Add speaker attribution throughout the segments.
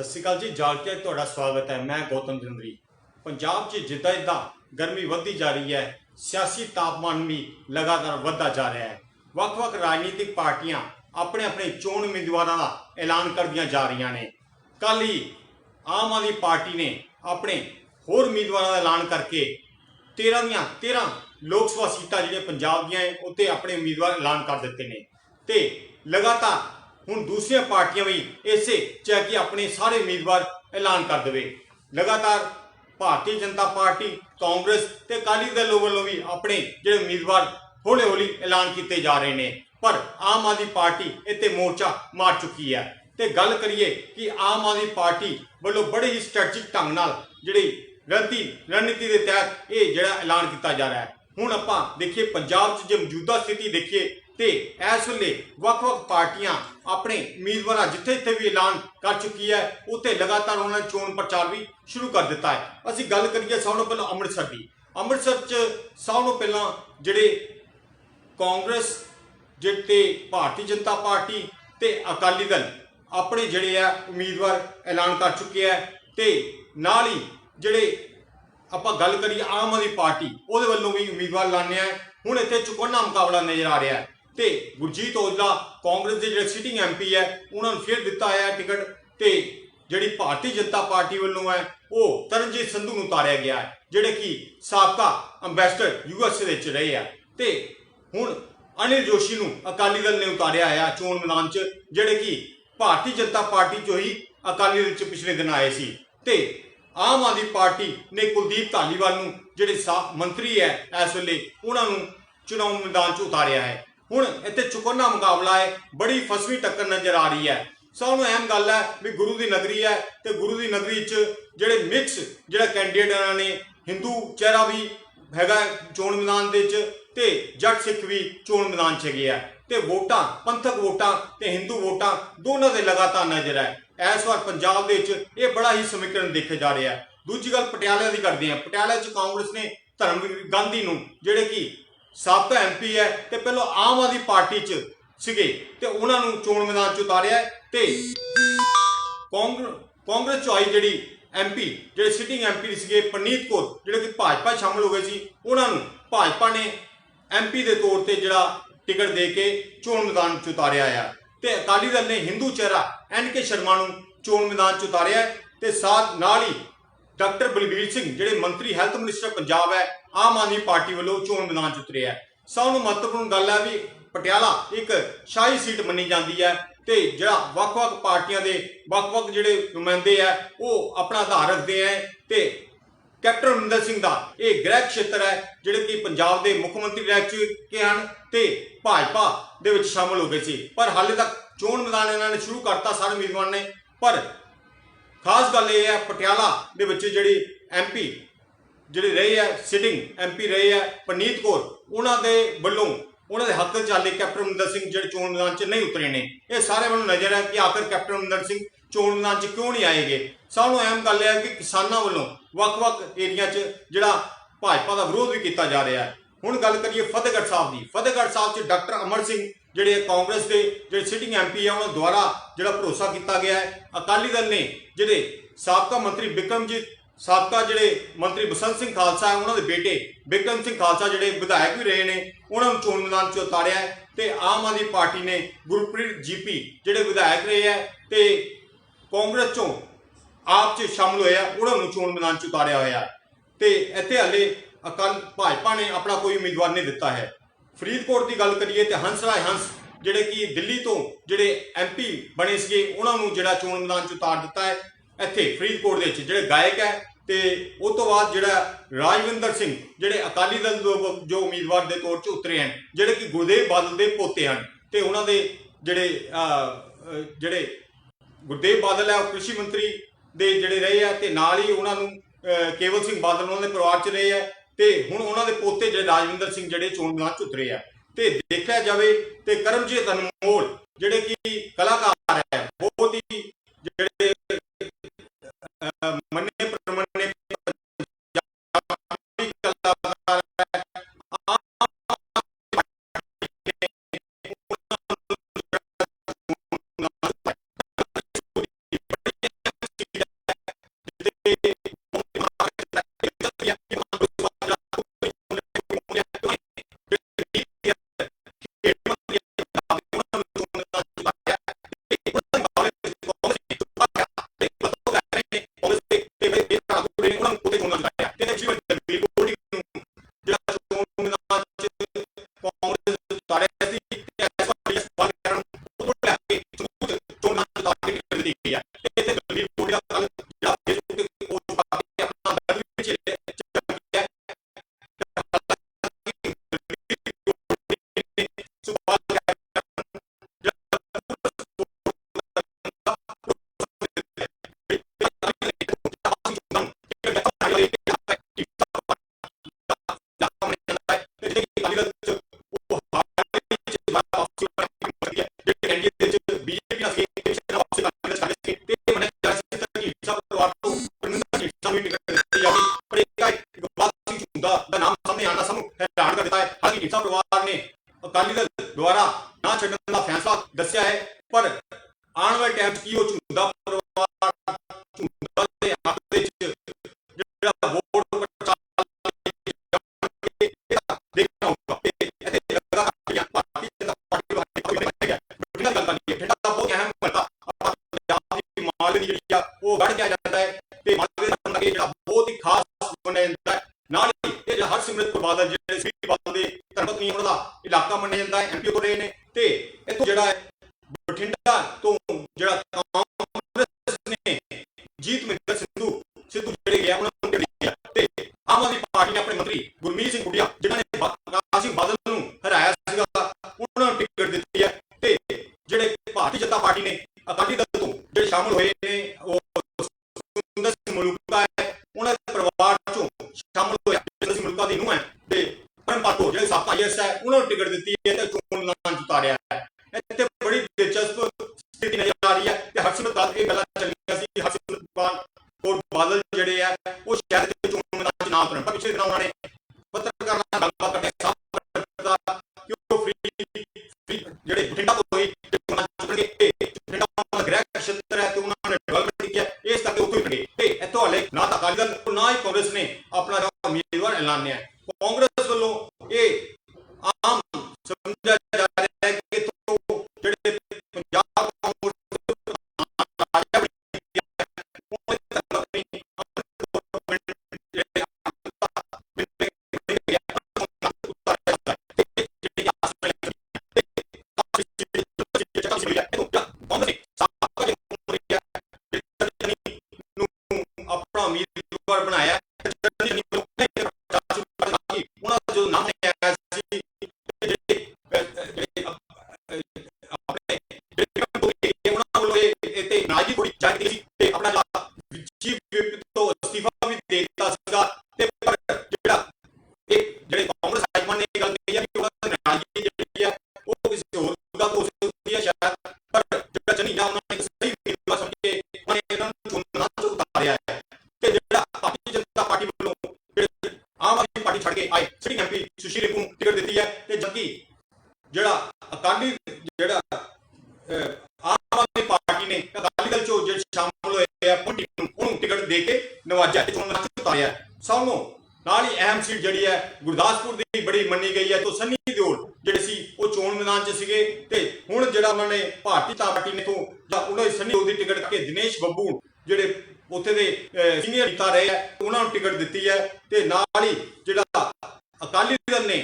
Speaker 1: ਸਤਿ ਸ਼੍ਰੀ ਅਕਾਲ ਜੀ ਜਾਗਤੇ ਤੁਹਾਡਾ ਸਵਾਗਤ ਹੈ। ਮੈਂ ਗੌਤਮ ਜੰਦਰੀ ਪੰਜਾਬ 'ਚ ਜਿੱਦਾਂ ਜਿੱਦਾਂ ਗਰਮੀ ਵੱਧਦੀ ਜਾ ਰਹੀ ਹੈ, ਸਿਆਸੀ ਤਾਪਮਾਨ ਵੀ ਲਗਾਤਾਰ ਵੱਧਦਾ ਜਾ ਰਿਹਾ ਹੈ। ਵੱਖ-ਵੱਖ ਰਾਜਨੀਤਿਕ ਪਾਰਟੀਆਂ ਆਪਣੇ ਆਪਣੇ ਚੋਣ ਉਮੀਦਵਾਰਾਂ ਦਾ ਐਲਾਨ ਕਰਦੀਆਂ ਜਾ ਰਹੀਆਂ ਨੇ। ਕੱਲ ਹੀ ਆਮ ਆਦਮੀ ਪਾਰਟੀ ਨੇ ਆਪਣੇ ਹੋਰ ਉਮੀਦਵਾਰਾਂ ਦਾ ਐਲਾਨ ਕਰਕੇ 13 ਦੀਆਂ 13 ਲੋਕ ਸਭਾ ਸੀਟਾਂ ਜਿਹੜੀਆਂ ਪੰਜਾਬ ਦੀਆਂ ਹੈ, ਉੱਤੇ ਆਪਣੇ ਉਮੀਦਵਾਰ ਐਲਾਨ ਕਰ ਦਿੱਤੇ ਨੇ। ਤੇ ਲਗਾਤਾਰ ਹੁਣ ਦੂਸਰੀਆਂ ਪਾਰਟੀਆਂ ਵੀ ਇਸੇ ਚਾਹ ਕਿ ਆਪਣੇ ਸਾਰੇ ਉਮੀਦਵਾਰ ਐਲਾਨ ਕਰ ਦੇਵੇ। ਲਗਾਤਾਰ ਭਾਰਤੀ ਜਨਤਾ ਪਾਰਟੀ, ਕਾਂਗਰਸ ਤੇ ਅਕਾਲੀ ਦਲ ਵੱਲੋਂ ਵੀ ਆਪਣੇ ਜਿਹੜੇ ਉਮੀਦਵਾਰ ਹੌਲੀ ਹੌਲੀ ਐਲਾਨ ਕੀਤੇ ਜਾ ਰਹੇ ਨੇ। ਪਰ ਆਮ ਆਦਮੀ ਪਾਰਟੀ ਇੱਥੇ ਮੋਰਚਾ ਮਾਰ ਚੁੱਕੀ ਹੈ। ਤੇ ਗੱਲ ਕਰੀਏ ਕਿ ਆਮ ਆਦਮੀ ਪਾਰਟੀ ਵੱਲੋਂ ਬੜੇ ਹੀ ਸਟ੍ਰੈਟਜਿਕ ਢੰਗ ਨਾਲ ਜਿਹੜੀ ਰਣਨੀਤੀ ਰਣਨੀਤੀ ਦੇ ਤਹਿਤ ਇਹ ਜਿਹੜਾ ਐਲਾਨ ਕੀਤਾ ਜਾ ਰਿਹਾ ਹੈ। ਹੁਣ ਆਪਾਂ ਦੇਖੀਏ ਪੰਜਾਬ 'ਚ ਜੇ ਮੌਜੂਦਾ ਸਥਿਤੀ ਦੇਖੀਏ ਤੇ ਇਸ ਵੇਲੇ ਵੱਖ-ਵੱਖ ਪਾਰਟੀਆਂ ਆਪਣੇ ਉਮੀਦਵਾਰਾਂ ਜਿੱਥੇ-ਜਿੱਥੇ ਵੀ ਐਲਾਨ ਕਰ ਚੁੱਕੀ ਹੈ, ਉੱਥੇ ਲਗਾਤਾਰ ਉਹਨਾਂ ਨੇ ਚੋਣ ਪ੍ਰਚਾਰ ਵੀ ਸ਼ੁਰੂ ਕਰ ਦਿੱਤਾ ਹੈ। ਅਸੀਂ ਗੱਲ ਕਰੀਏ ਸਭ ਤੋਂ ਪਹਿਲਾਂ ਅੰਮ੍ਰਿਤਸਰ ਦੀ। ਅੰਮ੍ਰਿਤਸਰ 'ਚ ਸਭ ਤੋਂ ਪਹਿਲਾਂ ਜਿਹੜੇ ਕਾਂਗਰਸ ਜਿਹੜੇ ਤੇ ਭਾਰਤੀ ਜਨਤਾ ਪਾਰਟੀ ਤੇ ਅਕਾਲੀ ਦਲ ਆਪਣੇ ਜਿਹੜੇ ਆ ਉਮੀਦਵਾਰ ਐਲਾਨ ਕਰ ਚੁੱਕੇ ਆ ਤੇ ਨਾਲ ਹੀ ਜਿਹੜੇ ਆਪਾਂ ਗੱਲ ਕਰੀਏ ਆਮ ਆਦਮੀ ਪਾਰਟੀ, ਉਹਦੇ ਵੱਲੋਂ ਵੀ ਉਮੀਦਵਾਰ ਲਾਣੇ ਆ ਹੁਣ ਇੱਥੇ ਚੁਕੰਨਾ ਮੁਕਾਬਲਾ ਨਜ਼ਰ ਆ ਰਿਹਾ ਹੈ। ਤੇ ਗੁਰਜੀਤ ਔਜਲਾ ਕਾਂਗਰਸ ਦੇ ਜਿਹੜੇ ਸਿਟਿੰਗ ਐਮਪੀ ਹੈ, ਉਹਨਾਂ ਨੂੰ ਫਿਰ ਦਿੱਤਾ ਹੋਇਆ ਹੈ ਟਿਕਟ ਤੇ ਜਿਹੜੀ ਭਾਰਤੀ ਜਨਤਾ ਪਾਰਟੀ ਵੱਲੋਂ ਹੈ, ਉਹ ਤਰਨਜੀਤ ਸੰਧੂ ਨੂੰ ਉਤਾਰਿਆ ਗਿਆ ਹੈ, ਜਿਹੜੇ ਕਿ ਸਾਬਕਾ ਅੰਬੈਸਡਰ ਯੂਐਸ ਦੇ ਵਿੱਚ ਰਹੇ ਆ। ਤੇ ਹੁਣ ਅਨਿਲ ਜੋਸ਼ੀ ਨੂੰ ਅਕਾਲੀ ਦਲ ਨੇ ਉਤਾਰਿਆ ਆ ਚੋਣ ਮੈਦਾਨ 'ਚ, ਜਿਹੜੇ ਕਿ ਭਾਰਤੀ ਜਨਤਾ ਪਾਰਟੀ 'ਚੋਂ ਹੀ ਅਕਾਲੀ ਦਲ 'ਚ ਪਿਛਲੇ ਦਿਨ ਆਏ ਸੀ। ਤੇ ਆਮ ਆਦਮੀ ਪਾਰਟੀ ਨੇ ਕੁਲਦੀਪ ਧਾਲੀਵਾਲ ਨੂੰ ਜਿਹੜੇ ਸਾ, ਮੰਤਰੀ ਹੈ ਇਸ ਵੇਲੇ, ਉਹਨਾਂ ਨੂੰ ਚੁਣਾਵ ਮੈਦਾਨ 'ਚ ਉਤਾਰਿਆ ਹੈ। ਹੁਣ ਇੱਥੇ ਚੁਕੰਨਾ ਮੁਕਾਬਲਾ ਹੈ, ਬੜੀ ਫਸਵੀਂ ਟੱਕਰ ਨਜ਼ਰ ਆ ਰਹੀ ਹੈ। ਸਭ ਨੂੰ ਅਹਿਮ ਗੱਲ ਹੈ ਵੀ ਗੁਰੂ ਦੀ ਨਗਰੀ ਹੈ ਤੇ ਗੁਰੂ ਦੀ ਨਗਰੀ 'ਚ ਜਿਹੜੇ ਮਿਕਸ ਜਿਹੜਾ ਕੈਂਡੀਡੇਟ ਇਹਨਾਂ ਨੇ ਹਿੰਦੂ ਚਿਹਰਾ ਵੀ ਹੈਗਾ ਚੋਣ ਮੈਦਾਨ ਦੇ ਵਿੱਚ ਤੇ ਜੱਟ ਸਿੱਖ ਵੀ ਚੋਣ ਮੈਦਾਨ 'ਚ ਹੈਗੇ ਆ। ਤੇ ਵੋਟਾਂ, ਪੰਥਕ ਵੋਟਾਂ ਤੇ ਹਿੰਦੂ ਵੋਟਾਂ ਦੋਨਾਂ ਦੇ ਲਗਾਤਾਰ ਨਜ਼ਰ ਹੈ। ਇਸ ਵਾਰ ਪੰਜਾਬ ਦੇ ਵਿੱਚ ਇਹ ਬੜਾ ਹੀ ਸਮੀਕਰਨ ਦੇਖਿਆ ਜਾ ਰਿਹਾ ਹੈ। ਦੂਜੀ ਗੱਲ ਪਟਿਆਲੇ ਦੀ ਕਰਦੇ ਹਾਂ। ਪਟਿਆਲੇ 'ਚ ਕਾਂਗਰਸ ਨੇ ਧਰਮਵੀਰ ਗਾਂਧੀ ਨੂੰ, ਜਿਹੜੇ ਕਿ ਸਾਬਕਾ ਐਮਪੀ ਹੈ ਤੇ ਪਹਿਲਾਂ ਆਮ ਆਦਮੀ ਪਾਰਟੀ 'ਚ ਸੀਗੇ ਤੇ ਉਹਨਾਂ ਨੂੰ ਚੋਣ ਮੈਦਾਨ 'ਚ ਉਤਾਰਿਆ ਹੈ ਤੇ ਕਾਂਗਰਸ ਕਾਂਗਰਸ ਚੋਂ ਆਈ ਜਿਹੜੀ ਐਮਪੀ ਜਿਹੜੇ ਸਿਟਿੰਗ ਐਮਪੀ ਸੀਗੇ ਪਰਨੀਤ ਕੌਰ, ਜਿਹੜੇ ਕਿ ਭਾਜਪਾ 'ਚ ਸ਼ਾਮਲ ਹੋ ਗਏ ਸੀ, ਉਹਨਾਂ ਨੂੰ ਭਾਜਪਾ ਨੇ ਐਮਪੀ ਦੇ ਤੌਰ ਤੇ ਜਿਹੜਾ ਟਿਕਟ ਦੇ ਕੇ ਚੋਣ ਮੈਦਾਨ 'ਚ ਉਤਾਰਿਆ ਆ। ਤੇ ਅਕਾਲੀ ਦਲ ਨੇ ਹਿੰਦੂ ਚਿਹਰਾ ਐਨ ਕੇ ਸ਼ਰਮਾ ਨੂੰ ਚੋਣ ਮੈਦਾਨ 'ਚ ਉਤਾਰਿਆ ਹੈ ਤੇ ਸਾਥ ਨਾਲ ਹੀ ਡਾਕਟਰ ਬਲਬੀਰ ਸਿੰਘ, ਜਿਹੜੇ ਮੰਤਰੀ ਹੈਲਥ ਮਿਨਿਸਟਰ ਪੰਜਾਬ ਹੈ, ਆਮ ਆਦਮੀ ਪਾਰਟੀ ਵੱਲੋਂ ਚੋਣ ਮੈਦਾਨ 'ਚ ਉਤਰੇ ਹੈ। ਸਭ ਨੂੰ ਮਹੱਤਵਪੂਰਨ ਗੱਲ ਹੈ ਵੀ ਪਟਿਆਲਾ ਇੱਕ ਸ਼ਾਹੀ ਸੀਟ ਮੰਨੀ ਜਾਂਦੀ ਹੈ ਤੇ ਜਿਹੜਾ ਵੱਖ-ਵੱਖ ਪਾਰਟੀਆਂ ਦੇ ਵੱਖ-ਵੱਖ ਜਿਹੜੇ ਨੁਮਾਇੰਦੇ ਆ ਉਹ ਆਪਣਾ ਆਧਾਰ ਰੱਖਦੇ ਆ ਤੇ ਕੈਪਟਨ ਅਮਰਿੰਦਰ ਸਿੰਘ ਦਾ ਇਹ ਗ੍ਰਹਿ ਖੇਤਰ ਹੈ, ਜਿਹੜੇ ਕਿ ਪੰਜਾਬ ਦੇ ਮੁੱਖ ਮੰਤਰੀ ਰਹਿ ਚੁੱਕੇ ਹਨ ਤੇ ਭਾਜਪਾ ਦੇ ਵਿੱਚ ਸ਼ਾਮਲ ਹੋ ਗਏ ਸੀ। ਪਰ ਹਾਲੇ ਤੱਕ ਚੋਣ ਮੈਦਾਨ ਇਹਨਾਂ ਨੇ ਸ਼ੁਰੂ ਕਰਤਾ ਸਾਰੇ ਉਮੀਦਵਾਰ ਨੇ, ਪਰ ਖਾਸ ਗੱਲ ਇਹ ਹੈ, ਪਟਿਆਲਾ ਦੇ ਵਿੱਚ ਜਿਹੜੀ ਐਮਪੀ ਜਿਹੜੇ ਰਹੇ ਆ ਸਿਟਿੰਗ ਐਮਪੀ ਰਹੇ ਆ ਪਰਨੀਤ ਕੌਰ, ਉਹਨਾਂ ਦੇ ਵੱਲੋਂ ਉਹਨਾਂ ਦੇ ਹੱਥ 'ਚ ਚੱਲੇ ਕੈਪਟਨ ਅਮਰਿੰਦਰ ਸਿੰਘ ਜਿਹੜੇ ਚੋਣ ਮੈਦਾਨ 'ਚ ਨਹੀਂ ਉਤਰੇ ਨੇ। ਇਹ ਸਾਰੇ ਮੈਨੂੰ ਨਜ਼ਰ ਹੈ ਕਿ ਆਖਰ ਕੈਪਟਨ ਅਮਰਿੰਦਰ ਸਿੰਘ ਚੋਣ ਮੈਦਾਨ 'ਚ ਕਿਉਂ ਨਹੀਂ ਆਏਗੇ? ਸਭ ਨੂੰ ਅਹਿਮ ਗੱਲ ਇਹ ਹੈ ਕਿ ਕਿਸਾਨਾਂ ਵੱਲੋਂ ਵੱਖ-ਵੱਖ ਏਰੀਆ 'ਚ ਜਿਹੜਾ ਭਾਜਪਾ ਦਾ ਵਿਰੋਧ ਵੀ ਕੀਤਾ ਜਾ ਰਿਹਾ ਹੈ। ਹੁਣ ਗੱਲ ਕਰੀਏ ਫਤਿਹਗੜ੍ਹ ਸਾਹਿਬ ਦੀ। ਫਤਿਹਗੜ੍ਹ ਸਾਹਿਬ 'ਚ ਡਾਕਟਰ ਅਮਰ ਸਿੰਘ ਜਿਹੜੇ ਕਾਂਗਰਸ ਦੇ ਜਿਹੜੇ ਸਿਟਿੰਗ ਐਮਪੀ ਆ, ਉਹਨਾਂ ਦੁਆਰਾ ਜਿਹੜਾ ਭਰੋਸਾ ਕੀਤਾ ਗਿਆ ਹੈ। ਅਕਾਲੀ ਦਲ ਨੇ ਜਿਹੜੇ ਸਾਬਕਾ ਮੰਤਰੀ ਬਿਕਰਮਜੀਤ, ਸਾਬਕਾ ਜਿਹੜੇ ਮੰਤਰੀ ਬਸੰਤ ਸਿੰਘ ਖਾਲਸਾ ਉਹਨਾਂ ਦੇ ਬੇਟੇ ਬਿਕਰਮ ਸਿੰਘ ਖਾਲਸਾ ਜਿਹੜੇ ਵਿਧਾਇਕ ਵੀ ਰਹੇ ਨੇ, ਉਹਨਾਂ ਨੂੰ ਚੋਣ ਮੈਦਾਨ 'ਚ ਉਤਾਰਿਆ ਹੈ ਤੇ ਆਮ ਆਦਮੀ ਪਾਰਟੀ ਨੇ ਗੁਰਪ੍ਰੀਤ ਜੀਪੀ ਜਿਹੜੇ ਵਿਧਾਇਕ ਰਹੇ ਹੈ ਤੇ ਕਾਂਗਰਸ ਚੋਂ ਆਪ 'ਚ ਸ਼ਾਮਲ ਹੋਇਆ, ਉਹਨਾਂ ਨੂੰ ਚੋਣ ਮੈਦਾਨ 'ਚ ਉਤਾਰਿਆ ਹੋਇਆ। ਤੇ ਇੱਥੇ ਹਲੇ ਅਕਾਲ, ਭਾਜਪਾ ਨੇ ਆਪਣਾ ਕੋਈ ਉਮੀਦਵਾਰ ਨਹੀਂ ਦਿੱਤਾ ਹੈ। ਫਰੀਦਕੋਟ ਦੀ ਗੱਲ ਕਰੀਏ ਤੇ ਹੰਸ ਰਾਏ ਹੰਸ, ਜਿਹੜੇ ਕਿ ਦਿੱਲੀ ਤੋਂ ਜਿਹੜੇ ਐਮਪੀ ਬਣੇ ਸੀਗੇ, ਉਹਨਾਂ ਨੂੰ ਜਿਹੜਾ ਚੋਣ ਮੈਦਾਨ 'ਚ ਉਤਾਰ ਦਿੱਤਾ ਹੈ। ਇੱਥੇ ਫਰੀਦਕੋਟ ਦੇ ਵਿੱਚ ਜਿਹੜੇ ਗਾਇਕ ਹੈ ਤੇ ਉਹ ਤੋਂ ਬਾਅਦ ਜਿਹੜਾ ਰਾਜਵਿੰਦਰ ਸਿੰਘ, ਜਿਹੜੇ ਅਕਾਲੀ ਦਲ ਜੋ ਉਮੀਦਵਾਰ ਦੇ ਤੌਰ 'ਚ ਉਤਰੇ ਹਨ, ਜਿਹੜੇ ਕਿ ਗੁਰਦੇਵ ਬਾਦਲ ਦੇ ਪੋਤੇ ਹਨ ਤੇ ਉਹਨਾਂ ਦੇ ਜਿਹੜੇ ਜਿਹੜੇ ਗੁਰਦੇਵ ਬਾਦਲ ਹੈ, ਉਹ ਕ੍ਰਿਸ਼ੀ ਮੰਤਰੀ ਦੇ ਜਿਹੜੇ ਰਹੇ ਆ ਤੇ ਨਾਲ ਹੀ ਉਹਨਾਂ ਨੂੰ ਕੇਵਲ ਸਿੰਘ ਬਾਦਲ ਉਹਨਾਂ ਦੇ ਪਰਿਵਾਰ 'ਚ ਰਹੇ ਆ ਤੇ ਹੁਣ ਉਹਨਾਂ ਦੇ ਪੋਤੇ ਜਿਹੜੇ ਰਾਜਵਿੰਦਰ ਸਿੰਘ ਜਿਹੜੇ ਚੋਣ ਮੈਦਾਨ 'ਚ ਉਤਰੇ ਆ, ਤੇ ਦੇਖਿਆ ਜਾਵੇ ਤੇ ਕਰਮਜੀਤ ਅਨਮੋਲ ਜਿਹੜੇ ਕਿ ਕਲਾਕਾਰ ਹੈ, ਬਹੁਤ ਹੀ ਜਿਹੜੇ ਮੰਨੇ ਪੰਜਾਬ ਦੀ ਜਿਹੜੀ ਆ, ਉਹ ਵੱਢ ਕੇ ਜਾਂਦਾ ਹੈ ਤੇ ਮਾਲਵੇ ਦਾ ਬੰਦਾ ਜਿਹੜਾ ਬਹੁਤ ਹੀ ਖਾਸ ਮੰਨਿਆ ਜਾਂਦਾ ਹੈ ਨਾਲ ਹੀ ਇਹ ਜਿਹੜਾ ਹਰਸਿਮਰਤ ਕੌਰ ਬਾਦਲ ਜਿਹੜੇ ਸ੍ਰੀ ਬਾਦਲ ਦੇ ਧਰਮਪਤਨੀ ਉਹਨਾਂ ਦਾ ਇਲਾਕਾ ਮੰਨਿਆ ਜਾਂਦਾ ਹੈ ਐਮਪੀ ਹੋ ਰਹੇ ਨੇ ਤੇ ਇੱਥੋਂ ਜਿਹੜਾ ਹੈ ਬਠਿੰਡਾ ਤੋਂ ਜਿਹੜਾ ਕਾਂਗਰਸ ਨੇ ਜੀਤ ਮਿੱਤਰ ਸਿੰਧੂ ਸਿੱਧੂ ਜਿਹੜੇ ਗਿਆ ਉਹਨਾਂ ਨੂੰ ਟਿਕਟ ਦਿੱਤੀ ਹੈ ਤੇ ਆਮ ਆਦਮੀ ਪਾਰਟੀ ਨੇ ਆਪਣੇ ਮੰਤਰੀ ਗੁਰਮੀਤ ਸਿੰਘ ਗੁੱਡੀਆ ਜਿਨ੍ਹਾਂ ਨੇ ਪ੍ਰਕਾਸ਼ ਸਿੰਘ ਬਾਦਲ ਨੂੰ ਹਰਾਇਆ ਸੀਗਾ ਉਹਨਾਂ ਨੂੰ ਟਿਕਟ ਦਿੱਤੀ ਹੈ ਤੇ ਜਿਹੜੇ ਭਾਰਤੀ ਜਨਤਾ ਪਾਰਟੀ ਨੇ ਅਕਾਲੀ ਦਲ ਤੋਂ ਜਿਹੜੇ ਸ਼ਾਮਲ ਹੋਏ ਨੇ ਉਹ ਸੁੰਦਰ ਸਿੰਘ ਮਲੂਕਾ ਹੈ ਉਹਨਾਂ ਦੇ ਪਰਿਵਾਰ ਚੋਂ ਸ਼ਾਮਲ ਹੋਇਆ ਸੁੰਦਰ ਸਿੰਘ ਮਲੂਕਾ ਦੀ ਨੂੰਹ ਹੈ ਤੇ ਪਰਮਪਾਲ ਕੌਰ ਜਿਹੜੇ ਸਾਬਕਾ ਆਈਐਸ ਹੈ ਉਹਨਾਂ ਨੂੰ ਟਿਕਟ ਦਿੱਤੀ ਹੈ ਤੇ ਚੋਣ ਨਾਂ ਉਤਾਰਿਆ ਹੈ ਇੱਥੇ ਬੜੀ ਦਿਲਚਸਪ ਸਥਿਤੀ ਨਜ਼ਰ ਆ ਰਹੀ ਹੈ ਤੇ ਹਰਸਿਮਰਤ ਬਾਦਲ ਇਹ ਗੱਲਾਂ ਚੱਲੀਆਂ ਸੀ ਹਰਸਿਮਰਤ ਬਾਦਲ ਕੌਰ ਬਾਦਲ ਜਿਹੜੇ ਆ ਉਹ ਸ਼ਹਿਰ ਦੇ ਚੋਣ ਮੈਦਾਨ 'ਚ ਨਾ ਉਤਰਨ ਪਰ ਪਿਛਲੇ ਦਿਨਾਂ ਉਹਨਾਂ ਨੇ ਪੱਤਰਕਾਰਾਂ ਨਾਲ ਗੱਲਬਾਤ ਕਰਦੇ ਸਾਫ਼ ਕਰਤਾ ਕਿ ਉਹ ਫ੍ਰੀ ਜਿਹੜੇ ਬਠਿੰਡਾ ਤੋਂ ਹੋਈ ਤੇ ਉਹਨਾਂ ਚੁਣਨਗੇ ਤੇ ਬਠਿੰਡਾ ਦਾ ਗ੍ਰਹਿ ਖੇਤਰ ਹੈ ਤੇ ਉਹਨਾਂ ਨੇ ਡਿਵੈਲਪਮੈਂਟ ਕੀਤੀ ਹੈ ਇਸ ਕਰਕੇ ਉੱਥੇ ਹੀ ਤੇ ਇੱਥੋਂ ਹਲੇ ਨਾ ਤਾਂ ਅਕਾਲੀ ਦਲ ਤੇ ਨਾ ਹੀ ਕਾਂਗਰਸ ਨੇ ਆਪਣਾ ਉਮੀਦਵਾਰ ਐਲਾਨਿਆ ਨਵਾਜਿਆ ਚੋਣ ਮੈਦਾਨ ਸਭ ਨੂੰ ਨਾਲ ਹੀ ਅਹਿਮ ਸੀਟ ਜਿਹੜੀ ਹੈ, ਗੁਰਦਾਸਪੁਰ ਦੀ ਬੜੀ ਮੰਨੀ ਗਈ ਹੈ। ਤੋਂ ਸੰਨੀ ਦਿਓਲ ਜਿਹੜੇ ਸੀ, ਉਹ ਚੋਣ ਮੈਦਾਨ 'ਚ ਸੀਗੇ ਤੇ ਹੁਣ ਜਿਹੜਾ ਉਹਨਾਂ ਨੇ ਭਾਰਤੀ ਜਨਤਾ ਪਾਰਟੀ ਨੇ ਤੋਂ ਜਾਂ ਉਹਨਾਂ ਦੀ ਸੰਨੀ ਦਿਓਲ ਦੀ ਟਿਕਟ ਕੇ ਦਿਨੇਸ਼ ਬੱਬੂ ਜਿਹੜੇ ਉੱਥੇ ਦੇ ਸੀਨੀਅਰ ਨੇਤਾ ਰਹੇ ਆ ਉਹਨਾਂ ਨੂੰ ਟਿਕਟ ਦਿੱਤੀ ਹੈ ਤੇ ਨਾਲ ਹੀ ਜਿਹੜਾ ਅਕਾਲੀ ਦਲ ਨੇ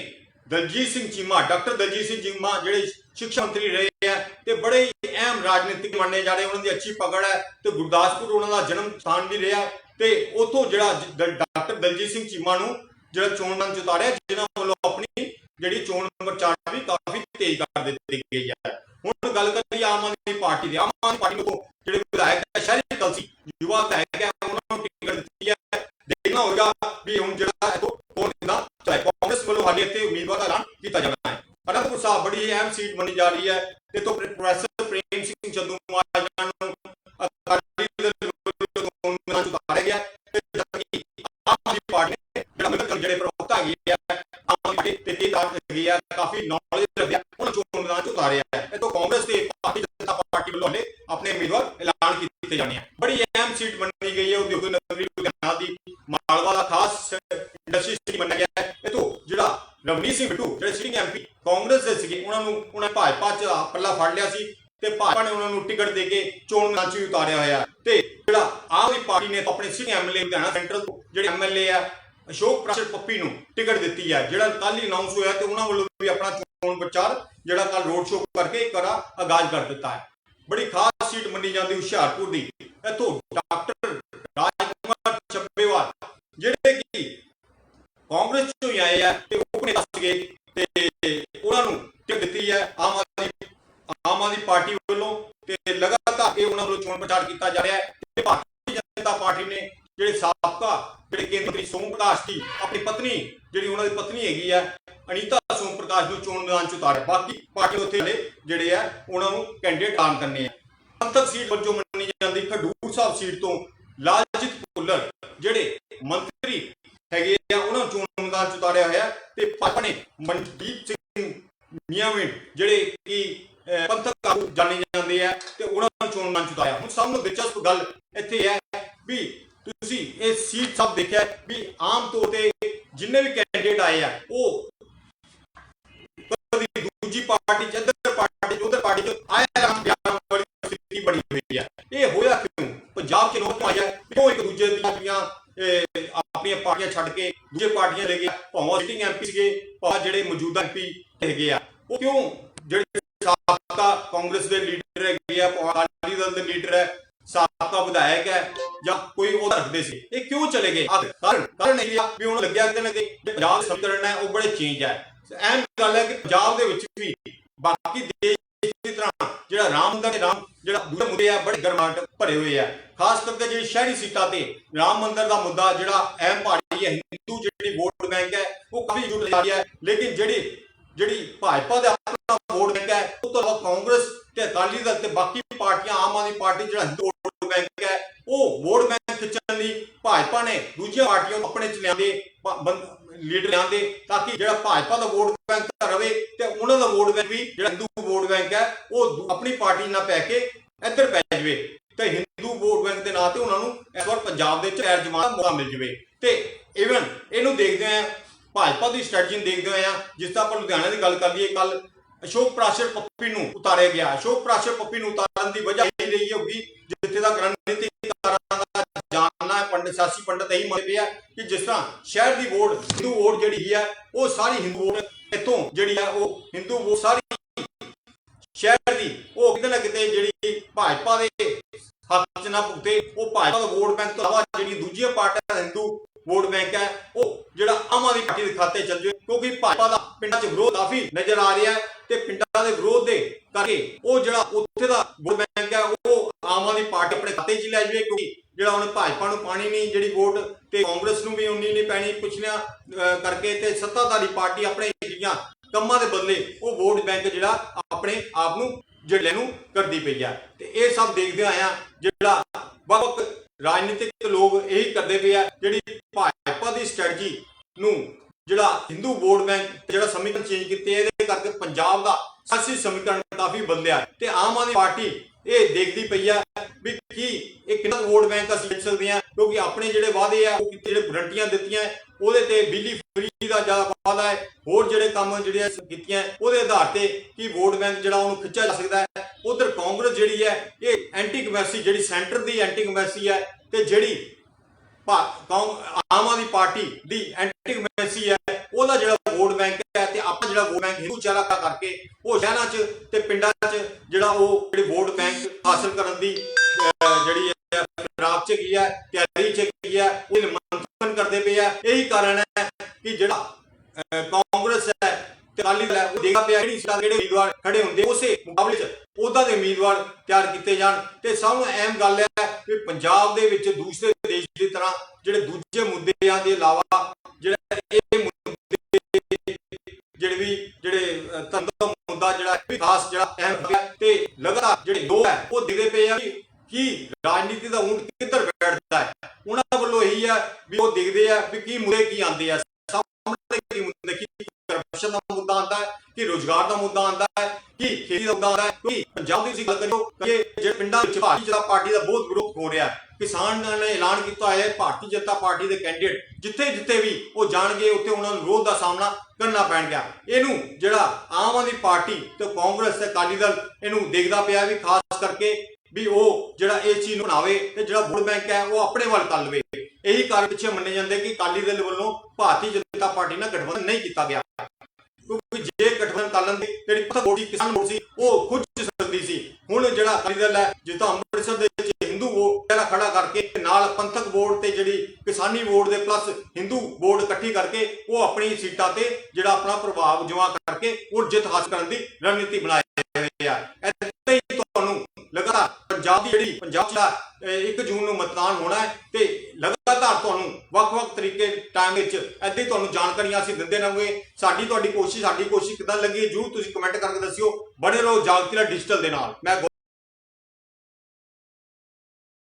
Speaker 1: ਦਲਜੀਤ ਸਿੰਘ ਚੀਮਾ, ਡਾਕਟਰ ਦਲਜੀਤ ਸਿੰਘ ਚੀਮਾ ਜਿਹੜੇ ਸਿੱਖਿਆ ਮੰਤਰੀ ਰਹੇ ਆ ਤੇ ਬੜੇ ਅਹਿਮ ਰਾਜਨੀਤਿਕ ਮੰਨੇ ਜਾ ਰਹੇ, ਉਹਨਾਂ ਦੀ ਅੱਛੀ ਪਕੜ ਹੈ ਤੇ ਗੁਰਦਾਸਪੁਰ ਉਹਨਾਂ ਦਾ ਜਨਮ ਸਥਾਨ ਵੀ ਰਿਹਾ ਤੇ ਉਥੋਂ ਜਿਹੜਾ ਡਾਕਟਰ ਦਲਜੀਤ ਸਿੰਘ ਚੀਮਾ ਨੂੰ ਜਿਹੜਾ ਚੋਣ ਮੰਚ ਉਤਾਰਿਆ, ਜਿਨ੍ਹਾਂ ਵੱਲੋਂ ਆਪਣੀ ਜਿਹੜੀ ਚੋਣ ਨੰਬਰ 4 ਵੀ ਕਾਫੀ ਤੇਜ਼ ਕਰ ਦਿੱਤੀ ਗਈ ਹੈ। ਹੁਣ ਗੱਲ ਕਰੀਏ ਆਮ ਆਦਮੀ ਪਾਰਟੀ ਦੀ। ਆਮ ਆਦਮੀ ਪਾਰਟੀ ਨੂੰ ਜਿਹੜੇ ਵਿਧਾਇਕ ਹੈ, ਸ਼ਹਿਰੀ ਕਲਸੀ, ਯੁਵਾ ਵਿਧਾਇਕ ਹੈ, ਉਹਨਾਂ ਨੂੰ ਟਿਕਟ ਦਿੱਤੀ ਹੈ। ਦੇਖਣਾ ਹੋਵੇਗਾ ਵੀ ਹੁਣ ਜਿਹੜਾ ਇਥੋਂ ਕੌਣ ਦਿੰਦਾ ਚਾਹੇ ਕਾਂਗਰਸ ਵੱਲੋਂ ਸਾਡੇ ਇੱਥੇ ਉਮੀਦਵਾਰ ਦਾ ਐਲਾਨ ਕੀਤਾ ਜਾਣਾ ਹੈ ਅਨੰਦਪੁਰ ਸਾਹਿਬ ਬੜੀ ਅਹਿਮ ਸੀਟ ਮੰਨੀ ਜਾ ਰਹੀ ਹੈ। ਕੀਤੇ ਬੜੀ ਅਹਿਮ ਸੀਟ ਮੰਨੀ ਗਈ ਹੈ ਉਦਯੋਗ ਨਗਰੀ ਲੁਧਿਆਣਾ ਦੀ। ਮਾਲਵਾ ਦਾ ਖਾਸ ਇੰਡਸਟਰੀ ਸਿਟੀ ਮੰਨਿਆ ਗਿਆ ਹੈ। ਇਹ ਤੋਂ ਜਿਹੜਾ ਰਵਨੀਤ ਸਿੰਘ ਬਿੱਟੂ, ਜਿਹੜੇ ਸਿਟਿੰਗ ਐਮਪੀ ਕਾਂਗਰਸ ਦੇ ਸੀਗੇ, ਉਹਨਾਂ ਨੂੰ, ਉਹਨਾਂ ਭਾਜਪਾ 'ਚ ਪੱਲਾ ਫੜ ਲਿਆ ਸੀ ਤੇ ਭਾਜਪਾ ਨੇ ਉਹਨਾਂ ਨੂੰ ਟਿਕਟ ਦੇ ਕੇ ਚੋਣ ਮੈਦਾਨ 'ਚ ਉਤਾਰਿਆ ਹੋਇਆ। ਤੇ ਜਿਹੜਾ ਆਮ ਆਦਮੀ ਪਾਰਟੀ ਨੇ ਆਪਣੇ ਸਿਟਿੰਗ ਐਮਐਲਏ ਲੁਧਿਆਣਾ ਸੈਂਟਰਲ ਤੋਂ ਜਿਹੜੇ ਐਮਐਲਏ ਆ, ਅਸ਼ੋਕ ਪ੍ਰਸ਼ਰ ਪੱਪੀ ਨੂੰ ਟਿਕਟ ਦਿੱਤੀ ਹੈ ਜਿਹੜਾ ਕੱਲ ਹੀ ਅਨਾਉਂਸ ਹੋਇਆ ਤੇ ਉਹਨਾਂ ਵੱਲੋਂ ਵੀ ਆਪਣਾ ਚੋਣ ਪ੍ਰਚਾਰ ਜਿਹੜਾ ਕੱਲ ਰੋਡ ਸ਼ੋਅ ਕਰਕੇ ਇੱਕ ਆਗਾਜ਼ ਕਰ ਦਿੱਤਾ ਹੈ। ਬੜੀ ਖਾਸ ਸੀਟ ਮੰਨੀ ਜਾਂਦੀ ਹੁਸ਼ਿਆਰਪੁਰ ਦੀ। ਇੱਥੋਂ ਡਾਕਟਰ ਰਾਜਕੁਮਾਰ ਚੱਬੇਵਾਲ ਜਿਹੜੇ ਕਿ ਕਾਂਗਰਸ ਚੋਂ ਹੀ ਆਏ ਆ ਤੇ ਉਹ ਨੇ ਦੱਸ ਗਏ ਤੇ ਉਹਨਾਂ ਨੂੰ ਟਿਕਟ ਦਿੱਤੀ ਹੈ ਆਮ ਆਦਮੀ ਆਮ ਆਦਮੀ ਪਾਰਟੀ ਵੱਲੋਂ ਤੇ ਲਗਾਤਾਰ ਇਹ ਉਹਨਾਂ ਵੱਲੋਂ ਚੋਣ ਪ੍ਰਚਾਰ ਕੀਤਾ ਜਾ ਰਿਹਾ ਹੈ ਤੇ ਭਾਰਤੀ ਜਨਤਾ ਪਾਰਟੀ ਨੇ ਜਿਹੜੇ ਸਾਬਕਾ, ਜਿਹੜੇ ਕੇਂਦਰੀ ਸੋਮ ਪ੍ਰਕਾਸ਼ ਜੀ ਆਪਣੀ ਪਤਨੀ, ਜਿਹੜੀ ਉਹਨਾਂ ਦੀ ਪਤਨੀ ਹੈਗੀ ਆ ਅਨੀਤਾ ਸੋਮ ਪ੍ਰਕਾਸ਼ ਨੂੰ ਚੋਣ ਮੈਦਾਨ ਚ ਉਤਾਰਿਆ। ਬਾਕੀ ਪਾਰਟੀ ਉੱਥੇ ਜਿਹੜੇ ਆ, ਉਹਨਾਂ ਨੂੰ ਕੈਂਡੀਡੇਟ ਐਲਾਨ ਕਰਨੇ ਆ। ਸੰਤਕ ਸੀਟ ਵਜੋਂ ਮੰਨੀ ਜਾਂਦੀ ਖਡੂਰ ਸਾਹਿਬ ਸੀਟ ਤੋਂ ਲਾਲਜੀਤ ਭੁੱਲਰ, ਜਿਹੜੇ ਮੰਤਰੀ ਹੈਗੇ ਆ, ਉਹਨਾਂ ਨੂੰ ਚੋਣ ਮੈਦਾਨ ਚ ਉਤਾਰਿਆ ਹੋਇਆ ਤੇ ਭਾਜਪਾ ਮਨਦੀਪ ਸਿੰਘ ਮੀਆਂਵਿੰਡ ਜਿਹੜੇ ਕਿ ਪੰਥਕ ਆਗੂ ਜਾਣੇ ਜਾਂਦੇ ਆ, ਤੇ ਉਹਨਾਂ ਚੋਣ ਮੰਚ ਉਤਾਰਿਆ। ਹੁਣ ਸਭ ਨੂੰ ਦਿਲਚਸਪ ਗੱਲ ਇੱਥੇ ਹੈ ਵੀ ਤੁਸੀਂ ਇਹ ਸੀਟ ਸਭ ਦੇਖਿਆ ਵੀ ਆਮ ਤੌਰ ਤੇ ਪੰਜਾਬ ਚ ਲੋਕ ਆਇਆ ਕਿਉਂ ਇੱਕ ਦੂਜੇ ਦੀਆਂ ਦੀਆਂ, ਆਪਣੀਆਂ ਪਾਰਟੀਆਂ ਛੱਡ ਕੇ ਦੂਜੇ ਪਾਰਟੀਆਂ ਲੈ ਗਏ ਭਾਵੇਂ ਸਿਟਿੰਗ ਐਮਪੀ ਸੀਗੇ ਭਾਵੇਂ ਜਿਹੜੇ ਮੌਜੂਦਾ ਐਮਪੀ ਹੈਗੇ ਆ। ਉਹ ਕਿਉਂ? ਜਿਹੜੇ ਸਾਬਕਾ ਕਾਂਗਰਸ ਦੇ ਲੀਡਰ ਹੈਗੇ ਆ ਅਕਾਲੀ ਦਲ ਦੇ ਲੀਡਰ ਹੈ ਸਾਬਕਾ ਵਿਧਾਇਕ ਹੈ ਜਾਂ ਕੋਈ ਉਹ ਰੱਖਦੇ ਸੀ। ਇਹ ਕਿਉਂ ਚਲੇ ਗਏ? ਕਾਰਨ ਕਾਰਨ ਇਹ ਵੀ ਉਹਨਾਂ ਲੱਗਿਆ ਕਿ ਨਾ ਕਿ ਪੰਜਾਬ ਦੇ ਸਮੀਕਰਨ ਹੈ ਉਹ ਬੜੇ ਚੇਂਜ ਹੈ। ਅਹਿਮ ਗੱਲ ਹੈ ਕਿ ਪੰਜਾਬ ਦੇ ਵਿੱਚ ਵੀ ਬਾਕੀ ਦੇਸ਼ ਦੀ ਤਰ੍ਹਾਂ ਜਿਹੜਾ ਰਾਮ ਮੰਦਰ ਦੇ ਰਾਮ ਜਿਹੜਾ ਦੂਜੇ ਮੁੱਦੇ ਆ, ਬੜੇ ਗਰਮਾਟ ਭਰੇ ਹੋਏ ਆ। ਖਾਸ ਕਰਕੇ ਜਿਹੜੀ ਸ਼ਹਿਰੀ ਸੀਟਾਂ ਤੇ ਰਾਮ ਮੰਦਰ ਦਾ ਮੁੱਦਾ, ਜਿਹੜਾ ਅਹਿਮ ਭਾਰੀ ਹੈ, ਹਿੰਦੂ ਜਿਹੜੀ ਵੋਟ ਬੈਂਕ ਹੈ, ਉਹ ਕਾਫੀ ਜੁਟ ਰਹੀ ਹੈ। ਲੇਕਿਨ ਜਿਹੜੀ ਜਿਹੜੀ ਭਾਜਪਾ ਦਾ ਆਪਣਾ ਵੋਟ ਬੈਂਕ ਹੈ, ਉਹ ਤੋਂ ਇਲਾਵਾ ਕਾਂਗਰਸ ਤੇ ਅਕਾਲੀ ਦਲ ਤੇ ਬਾਕੀ ਪਾਰਟੀਆਂ, ਆਮ ਆਦਮੀ ਪਾਰਟੀ ਜਿਹੜਾ ਹਿੰਦੂ ਵੋਟ ਬੈਂਕ ਹੈ, ਉਹ ਵੋਟ ਬੈਂਕ ਖਿੱਚਣ ਲਈ ਭਾਜਪਾ ਨੇ ਦੂਜੀਆਂ ਪਾਰਟੀਆਂ ਨੂੰ ਆਪਣੇ ਚ ਲਿਆਂਦੇ ਲੀਡਰ ਲਿਆਂਦੇ ਤਾਂ ਕਿ ਜਿਹੜਾ ਭਾਜਪਾ ਦਾ ਵੋਟ ਬੈਂਕ ਤਾਂ ਰਵੇ ਤੇ ਉਹਨਾਂ ਦਾ ਵੋਟ ਬੈਂਕ ਵੀ ਜਿਹੜਾ ਹਿੰਦੂ ਵੋਟ ਬੈਂਕ ਹੈ, ਉਹ ਆਪਣੀ ਪਾਰਟੀ ਨਾਲ ਪੈ ਕੇ ਇੱਧਰ ਪੈ ਜਾਵੇ ਤੇ ਹਿੰਦੂ ਵੋਟ ਬੈਂਕ ਦੇ ਨਾਂ ਤੇ ਉਹਨਾਂ ਨੂੰ ਇਸ ਵਾਰ ਪੰਜਾਬ ਦੇ ਵਿੱਚ ਪੈਰ ਜਮਾਉਣ ਮੌਕਾ ਮਿਲ ਜਾਵੇ। ਤੇ ਇਵਨ ਇਹਨੂੰ ਦੇਖਦੇ ਆ ਭਾਜਪਾ ਦੀ ਸਟ੍ਰੈਟਜੀ ਨੂੰ ਦੇਖਦੇ ਹੋਏ ਆ ਜਿਸ ਤਰ੍ਹਾਂ ਆਪਾਂ ਲੁਧਿਆਣਾ ਦੀ ਗੱਲ ਕਰ ਲਈਏ ਕੱਲ ਅਸ਼ੋਕ ਪ੍ਰਾਸ਼ਰ ਪੱਪੀ ਨੂੰ ਉਤਾਰਿਆ ਗਿਆ। ਅਸ਼ੋਕ ਪ੍ਰਾਸ਼ਰ ਪੱਪੀ ਨੂੰ ਉਤਾਰਨ ਦੀ ਵਜ੍ਹਾ ਇਹ ਰਹੀ ਹੋਗੀ ਜਿੱਥੇ ਦਾ ਰਣਨੀਤਿਕਾਰਾਂ ਦਾ ਜਾਣਨਾ ਹੈ, ਪੰਡਿਤ ਸਿਆਸੀ ਪੰਡਿਤ ਇਹੀ ਮੰਨਦੇ ਪਿਆ ਕਿ ਜਿਸ ਤਰ੍ਹਾਂ ਸ਼ਹਿਰ ਦੀ ਵੋਟ, ਹਿੰਦੂ ਵੋਟ ਜਿਹੜੀ ਹੈ, ਉਹ ਸਾਰੀ ਹਿੰਦੂ ਵੋਟ ਇੱਥੋਂ ਜਿਹੜੀ ਹੈ, ਉਹ ਹਿੰਦੂ ਵੋਟ ਸਾਰੀ ਸ਼ਹਿਰ ਦੀ, ਉਹ ਕਿਤੇ ਨਾ ਕਿਤੇ ਜਿਹੜੀ ਭਾਜਪਾ ਦੇ ਹੱਥ 'ਚ ਨਾ ਭੁਗਤੇ, ਉਹ ਭਾਜਪਾ ਦਾ ਵੋਟ ਬੈਂਕ ਤੋਂ ਇਲਾਵਾ ਜਿਹੜੀ ਦੂਜੀਆਂ ਪਾਰਟੀਆਂ ਹਿੰਦੂ ਵੋਟ ਬੈਂਕ ਹੈ, ਉਹ ਜਿਹੜਾ ਆਮ ਆਦਮੀ ਪਾਰਟੀ ਦੇ ਖਾਤੇ ਚੱਲ ਜਾਵੇ ਕਿਉਂਕਿ ਭਾਜਪਾ ਦਾ ਪਿੰਡਾਂ 'ਚ ਵਿਰੋਧ ਕਾਫੀ ਨਜ਼ਰ ਆ ਰਿਹਾ ਹੈ ਤੇ ਪਿੰਡਾਂ ਦੇ ਵਿਰੋਧ ਦੇ ਕਰਕੇ ਉਹ ਜਿਹੜਾ ਉੱਥੇ ਦਾ ਵੋਟ ਬੈਂਕ ਹੈ, ਉਹ ਆਮ ਆਦਮੀ ਪਾਰਟੀ ਆਪਣੇ ਖਾਤੇ 'ਚ ਲੈ ਜਾਵੇ, ਕਿਉਂਕਿ ਜਿਹੜਾ ਉਹਨੇ ਭਾਜਪਾ ਨੂੰ ਪਾਣੀ ਨਹੀਂ, ਜਿਹੜੀ ਵੋਟ ਤੇ ਕਾਂਗਰਸ ਨੂੰ ਵੀ ਉਨੀ ਨਹੀਂ ਪੈਣੀ ਪੁੱਛਣਿਆ ਕਰਕੇ ਤੇ ਸੱਤਾਧਾਰੀ ਪਾਰਟੀ ਆਪਣੇ ਜਿਹੜੀਆਂ ਕੰਮਾਂ ਦੇ ਬਦਲੇ ਉਹ ਵੋਟ ਬੈਂਕ ਜਿਹੜਾ ਆਪਣੇ ਆਪ ਨੂੰ, ਜਿਹੜੇ ਨੂੰ ਕਰਦੀ ਪਈ ਆ। ਤੇ ਇਹ ਸਭ ਦੇਖਦੇ ਆਇਆ ਜਿਹੜਾ ਵੱਖ ਰਾਜਨੀਤਿਕ ਲੋਕ ਇਹੀ ਕਰਦੇ ਪਏ ਆ, ਜਿਹੜੀ ਭਾਜਪਾ ਦੀ ਸਟ੍ਰੈਟਜੀ ਨੂੰ ਜਿਹੜਾ ਹਿੰਦੂ ਵੋਟ ਬੈਂਕ ਜਿਹੜਾ ਸਮੀਕਰਨ ਚੇਂਜ ਕੀਤੇ, ਇਹਦੇ ਕਰਕੇ ਪੰਜਾਬ ਦਾ ਸਿਆਸੀ ਸਮੀਕਰਨ ਕਾਫੀ ਬਦਲਿਆ। ਤੇ ਆਮ ਆਦਮੀ ਪਾਰਟੀ ਇਹ ਦੇਖਦੀ ਪਈ ਆ ਵੀ ਕੀ ਇਹ ਕਿੰਨਾ ਵੋਟ ਬੈਂਕ ਅਸੀਂ ਜਿੱਤ ਸਕਦੇ ਆ ਕਿਉਂਕਿ ਆਪਣੇ ਜਿਹੜੇ ਵਾਅਦੇ ਆ, ਉਹ ਕੀਤੇ ਜਿਹੜੇ ਗਰੰਟੀਆਂ ਦਿੱਤੀਆਂ, ਉਹਦੇ ਤੇ ਬਿਜਲੀ ਫ੍ਰੀ ਦਾ ਜ਼ਿਆਦਾ ਵਾਅਦਾ ਹੈ। ਹੋਰ ਜਿਹੜੇ ਕੰਮ ਜਿਹੜੇ ਕੀਤੀਆਂ, ਉਹਦੇ ਆਧਾਰ ਤੇ ਕੀ ਵੋਟ ਬੈਂਕ ਜਿਹੜਾ ਉਹਨੂੰ ਖਿੱਚਿਆ ਜਾ ਸਕਦਾ ਹੈ। ਉਧਰ ਕਾਂਗਰਸ ਜਿਹੜੀ ਹੈ, ਇਹ ਐਂਟੀ ਕਮਰਸੀ ਜਿਹੜੀ ਸੈਂਟਰ ਦੀ ਐਂਟੀ ਕਮਰਸੀ ਹੈ ਤੇ ਜਿਹੜੀ ਆਮ ਆਦਮੀ ਪਾਰਟੀ ਦੀ ਐਂਟੀ ਕਮਰਸੀ ਹੈ, ਉਹਦਾ ਜਿਹੜਾ ਵੋਟ ਬੈਂਕ ਹੈ ਤੇ ਆਪਣਾ ਜਿਹੜਾ ਵੋਟ ਬੈਂਕ ਹਿੰਦੂ ਚਾਰਾ ਕਰਕੇ ਉਹ ਸ਼ਹਿਰਾਂ 'ਚ ਤੇ ਪਿੰਡਾਂ 'ਚ ਜਿਹੜਾ ਉਹ ਜਿਹੜੇ ਵੋਟ ਬੈਂਕ ਹਾਸਲ ਕਰਨ ਦੀ ਜਿਹੜੀ ਹੈ ਖਰਾਬ 'ਚ ਗਈ ਹੈ ਤਿਆਰੀ 'ਚ ਗਈ ਹੈ ਉਹ ਮੰਥਨ ਕਰਦੇ ਪਏ ਆ। ਇਹੀ ਕਾਰਨ ਹੈ ਕਿ ਜਿਹੜਾ ਕਾਂਗਰਸ ਹੈ ਤੇ ਅਕਾਲੀ ਦਲ ਹੈ ਉਹ ਦੇਖਦਾ ਪਿਆ ਜਿਹੜੀ ਸੀਟਾਂ ਜਿਹੜੇ ਉਮੀਦਵਾਰ ਖੜੇ ਹੁੰਦੇ ਉਸੇ ਮੁਕਾਬਲੇ 'ਚ ਉਹਦਾ ਦੇ ਉਮੀਦਵਾਰ ਤਿਆਰ ਕੀਤੇ ਜਾਣ। ਤੇ ਸਭ ਤੋਂ ਅਹਿਮ ਗੱਲ ਹੈ ਕਿ ਪੰਜਾਬ ਦੇ ਵਿੱਚ ਦੂਸਰੇ ਦੇਸ਼ ਦੀ ਤਰ੍ਹਾਂ ਜਿਹੜੇ ਦੂਜੇ ਮੁੱਦਿਆਂ ਦੇ ਇਲਾਵਾ ਜਿਹੜਾ ਇਹ ਮੁੱਦੇ ਜਿਹੜੇ ਵੀ ਜਿਹੜੇ ਅਹ, ਮੁੱਦਾ ਜਿਹੜਾ ਖਾਸ ਜਿਹੜਾ ਅਹਿਮ ਹੈ ਤੇ ਲਗਾਤਾਰ ਜਿਹੜੇ ਲੋਕ ਹੈ ਉਹ ਦਿਖਦੇ ਪਏ ਆ ਕਿ ਕੀ ਰਾਜਨੀਤੀ ਦਾ ਊਂਟ ਕਿੱਧਰ ਬੈਠਦਾ ਹੈ? ਉਹਨਾਂ ਵੱਲੋਂ ਇਹੀ ਹੈ ਵੀ ਉਹ ਦੇਖਦੇ ਆ ਵੀ ਕੀ ਮੁੱਦੇ ਕੀ ਆਉਂਦੇ ਆ। ਸਾਹਮਣੇ ਕੀ ਮੁੱਦੇ, ਕੀ ਕਰਪਸ਼ਨ ਦਾ ਮੁੱਦਾ ਆਉਂਦਾ ਹੈ, ਕਿ ਰੋਜ਼ਗਾਰ ਦਾ ਮੁੱਦਾ ਆਉਂਦਾ ਹੈ, ਕਿ ਖੇਤੀ ਦਾ ਮੁੱਦਾ ਆਉਂਦਾ ਹੈ ਕਿ ਪੰਜਾਬ ਦੀ ਤੁਸੀਂ ਗੱਲ ਕਰਿਓ ਕਿ ਜਿਹੜੇ ਪਿੰਡਾਂ ਵਿੱਚ ਭਾਰਤੀ ਜਨਤਾ ਪਾਰਟੀ ਦਾ ਬਹੁਤ ਵਿਰੋਧ ਹੋ ਰਿਹਾ ਹੈ, ਕਿਸਾਨ ਨੇ ਐਲਾਨ ਕੀਤਾ ਹੈ ਭਾਰਤੀ ਜਨਤਾ ਪਾਰਟੀ ਦੇ ਕੈਂਡੀਡੇਟ ਜਿੱਥੇ ਜਿੱਥੇ ਵੀ ਉਹ ਜਾਣਗੇ, ਉੱਥੇ ਉਹਨਾਂ ਨੂੰ ਵਿਰੋਧ ਦਾ ਸਾਹਮਣਾ ਕਰਨਾ ਪੈਣ ਗਿਆ। ਇਹਨੂੰ ਜਿਹੜਾ ਆਮ ਆਦਮੀ ਪਾਰਟੀ ਤੇ ਕਾਂਗਰਸ ਤੇ ਅਕਾਲੀ ਦਲ ਇਹਨੂੰ ਦੇਖਦਾ ਪਿਆ ਵੀ ਖਾਸ ਕਰਕੇ ਵੀ ਉਹ ਜਿਹੜਾ ਇਹ ਚੀਜ਼ ਨੂੰ ਬਣਾਵੇ ਤੇ ਜਿਹੜਾ ਵੋਟ ਬੈਂਕ ਹੈ ਉਹ ਆਪਣੇ ਵੱਲ ਕਰ ਇਹੀ ਕਾਰਨ ਪਿੱਛੇ ਮੰਨੇ ਜਾਂਦੇ ਕਿ ਅਕਾਲੀ ਦਲ ਵੱਲੋਂ ਭਾਰਤੀ ਜਨਤਾ ਪਾਰਟੀ ਨਾਲ ਗਠਬੰਧਨ ਨਹੀਂ ਕੀਤਾ ਗਿਆ। ਕਿਉਂਕਿ ਜੇ ਗਠਬੰਧਨ ਕਰ ਲੈਂਦੇ ਜਿਹੜੀ ਪੱਥਰ ਸੀ, ਕਿਸਾਨ ਵੋਟ ਸੀ, ਉਹ ਖੁਦ ਸਕਦੀ ਸੀ। ਹੁਣ ਜਿਹੜਾ ਅਕਾਲੀ ਦਲ ਹੈ ਜਿਸ ਅੰਮ੍ਰਿਤਸਰ ਦੇ ਵਿੱਚ ਹਿੰਦੂ ਵੋਟ ਜਿਹੜਾ ਖੜਾ ਕਰਕੇ ਨਾਲ ਪੰਥਕ ਵੋਟ ਤੇ ਜਿਹੜੀ ਕਿਸਾਨੀ ਵੋਟ ਦੇ ਪਲੱਸ ਹਿੰਦੂ ਵੋਟ ਇਕੱਠੀ ਕਰਕੇ ਉਹ ਆਪਣੀ ਸੀਟਾਂ ਤੇ ਜਿਹੜਾ ਆਪਣਾ ਪ੍ਰਭਾਵ ਜਮਾ ਕਰਕੇ ਉਹ ਜਿੱਤ ਹਾਸਲ ਕਰਨ ਦੀ ਰਣਨੀਤੀ ਬਣਾਈ ਹੋਈ ਆ। ਤੁਹਾਨੂੰ ਲਗਾਤਾਰ ਪੰਜਾਬ ਦੀ ਜਿਹੜੀ ਪੰਜਾਬ ਦਾ 1 ਜੂਨ ਨੂੰ ਮਤਦਾਨ ਹੋਣਾ ਹੈ ਤੇ ਲਗਾਤਾਰ ਤੁਹਾਨੂੰ ਵੱਖ-ਵੱਖ ਤਰੀਕੇ ਟਾਈਮ ਵਿੱਚ ਏਦਾਂ ਹੀ ਤੁਹਾਨੂੰ ਜਾਣਕਾਰੀਆਂ ਅਸੀਂ ਦਿੰਦੇ ਰਹਾਂਗੇ। ਸਾਡੀ ਤੁਹਾਡੀ ਕੋਸ਼ਿਸ਼, ਸਾਡੀ ਕੋਸ਼ਿਸ਼ ਕਿਦਾਂ ਲੱਗੀ ਹੈ, ਜਰੂਰ ਤੁਸੀਂ ਕਮੈਂਟ ਕਰਕੇ ਦੱਸਿਓ। ਬੜੇ ਰਹੋ ਜਾਗਤੀਲਾ ਡਿਜੀਟਲ ਦੇ ਨਾਲ। ਮੈਂ ਗੌ-